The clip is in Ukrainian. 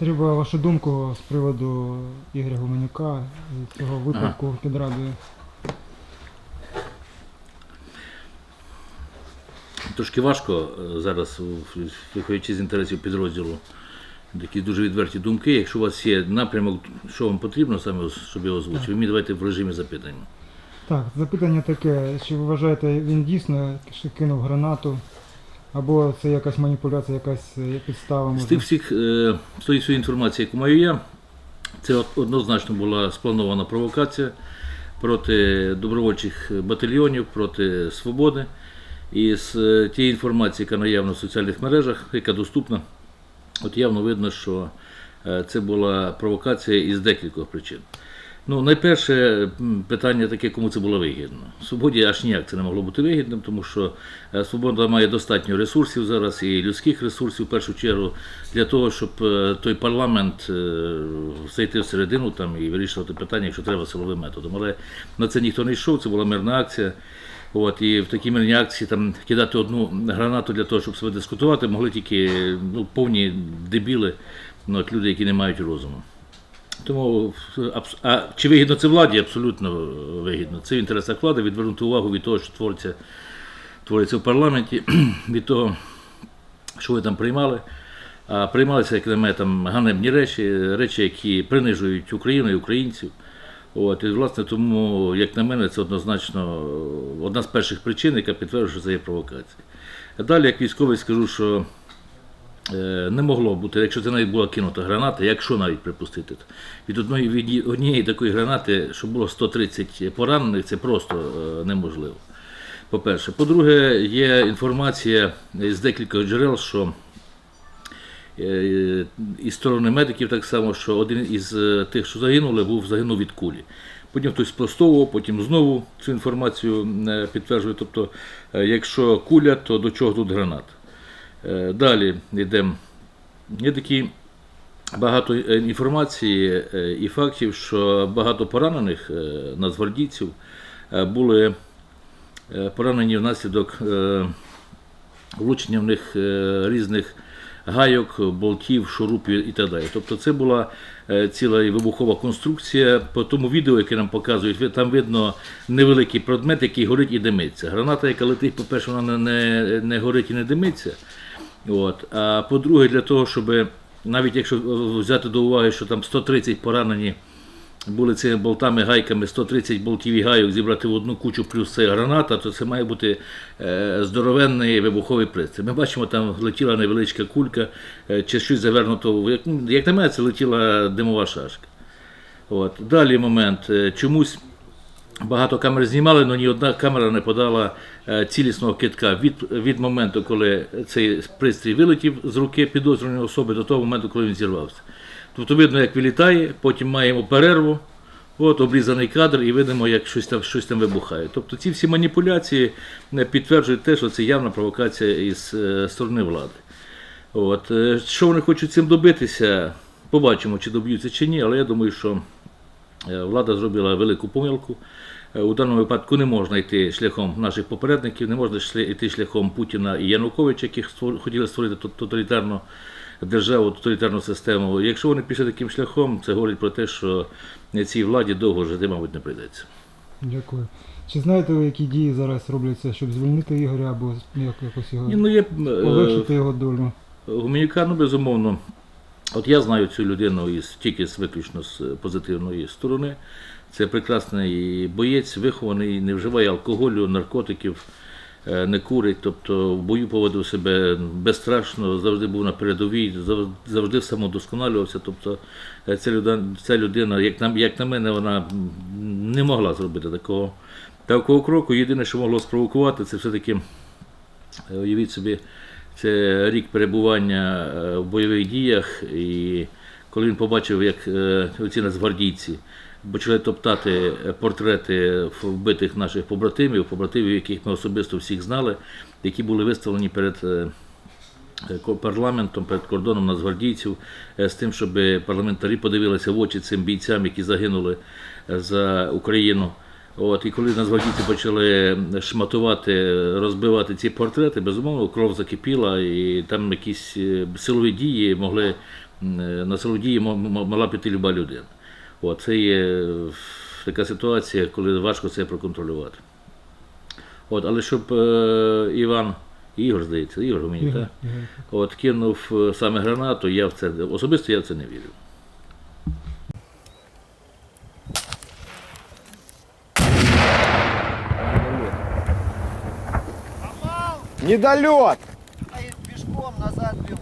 Треба вашу думку з приводу Ігоря Гуменюка і цього випадку під радою. Трошки важко е, зараз, виходячи з інтересів підрозділу, такі дуже відверті думки. Якщо у вас є напрямок, що вам потрібно саме, щоб я озвучив, ви мені давайте в режимі запитань. Так, запитання таке, чи ви вважаєте, він дійсно що кинув гранату? Або це якась маніпуляція, якась е, підстава З тих всіх, е, з тої всієї інформації, яку маю я, це однозначно була спланована провокація проти добровольчих батальйонів, проти свободи. І з е, тієї інформації, яка наявна в соціальних мережах, яка доступна, от явно видно, що е, це була провокація із декількох причин. Ну, найперше питання таке, кому це було вигідно. Свободі аж ніяк це не могло бути вигідним, тому що е, свобода має достатньо ресурсів зараз і людських ресурсів в першу чергу для того, щоб е, той парламент е, зайти всередину там і вирішувати питання, якщо треба силовим методом. Але на це ніхто не йшов, це була мирна акція. От, і в такій мирній акції там кидати одну гранату для того, щоб себе дискутувати, могли тільки ну, повні дебіли, ну, от люди, які не мають розуму. Тому а чи вигідно це владі? Абсолютно вигідно. Це в інтересах влади відвернути увагу від того, що твориться, твориться в парламенті, від того, що ви там приймали. А приймалися, як на мене, там ганебні речі, речі, які принижують Україну і українців. От, і, власне, тому, як на мене, це однозначно одна з перших причин, яка підтверджує, що це є провокація. Далі, як військовий, скажу, що Е, не могло бути, якщо це навіть була кинута граната, якщо навіть припустити, від одної від однієї такої гранати, щоб було 130 поранених, це просто е, неможливо. По-перше. По-друге, є інформація з декількох джерел, що е, із сторони медиків так само, що один із е, тих, що загинули, був загинув від кулі. Потім хтось спростовував, потім знову цю інформацію е, підтверджує. Тобто, е, якщо куля, то до чого тут граната? Е, Далі йдемо. Є такі багато інформації е, і фактів, що багато поранених е, нацгвардійців були поранені внаслідок влучення в них різних гайок, болтів, шурупів і так далі. Тобто це була ціла вибухова конструкція. По тому відео, яке нам показують, там видно невеликий предмет, який горить і димиться. Граната, яка летить, по-перше, вона не, не горить і не димиться. От. А по-друге, для того, щоб навіть якщо взяти до уваги, що там 130 поранені були цими болтами, гайками, 130 болтів і гайок зібрати в одну кучу плюс це граната, то це має бути е, здоровенний вибуховий пристрій. Ми бачимо, там летіла невеличка кулька е, чи щось завернуто. Як, як на мене, це летіла димова шашка. От. Далі момент. Е, Чомусь багато камер знімали, але ні одна камера не подала е, цілісного китка від, від моменту, коли цей пристрій вилетів з руки підозрюваної особи до того моменту, коли він зірвався. Тобто видно, як вилітає, потім маємо перерву, от обрізаний кадр, і видимо, як щось там, щось там вибухає. Тобто ці всі маніпуляції е, підтверджують те, що це явна провокація із е, сторони влади. От. Що вони хочуть цим добитися, побачимо, чи доб'ються чи ні, але я думаю, що влада зробила велику помилку. Е, У даному випадку не можна йти шляхом наших попередників, не можна йти шляхом Путіна і Януковича, які хотіли створити тоталітарну державу, тоталітарну систему. Якщо вони пішли таким шляхом, це говорить про те, що цій владі довго жити, мабуть, не прийдеться. Дякую. Чи знаєте ви, які дії зараз робляться, щоб звільнити Ігоря або як- якось його ну є е, полегшити його долю? Гуміняка, ну безумовно. От я знаю цю людину із тільки з виключно з позитивної сторони. Це прекрасний боєць, вихований, не вживає алкоголю, наркотиків, е, не курить, тобто в бою поводив себе безстрашно, завжди був на передовій, завжди самодосконалювався. Тобто е, ця людина, ця людина як, на, як на мене, вона не могла зробити такого, такого кроку. Єдине, що могло спровокувати, це все-таки Е, Уявіть собі, це рік перебування е, в бойових діях, і коли він побачив, як е, ці нацгвардійці почали топтати е, портрети вбитих наших побратимів, побратимів, яких ми особисто всіх знали, які були виставлені перед парламентом, перед кордоном нацгвардійців, з тим, щоб парламентарі подивилися в очі цим бійцям, які загинули за Україну. От, і коли нацгвардійці почали шматувати, розбивати ці портрети, безумовно, кров закипіла, і там якісь е, силові дії могли на село дії мо- мо- могла піти люба людина. От, це є е, така ситуація, коли важко це проконтролювати. От, але щоб е, Іван, Ігор, здається, Ігор мені, так? От кинув е, саме гранату, я в це особисто я в це не вірю. Недолет! А и пешком назад бегу.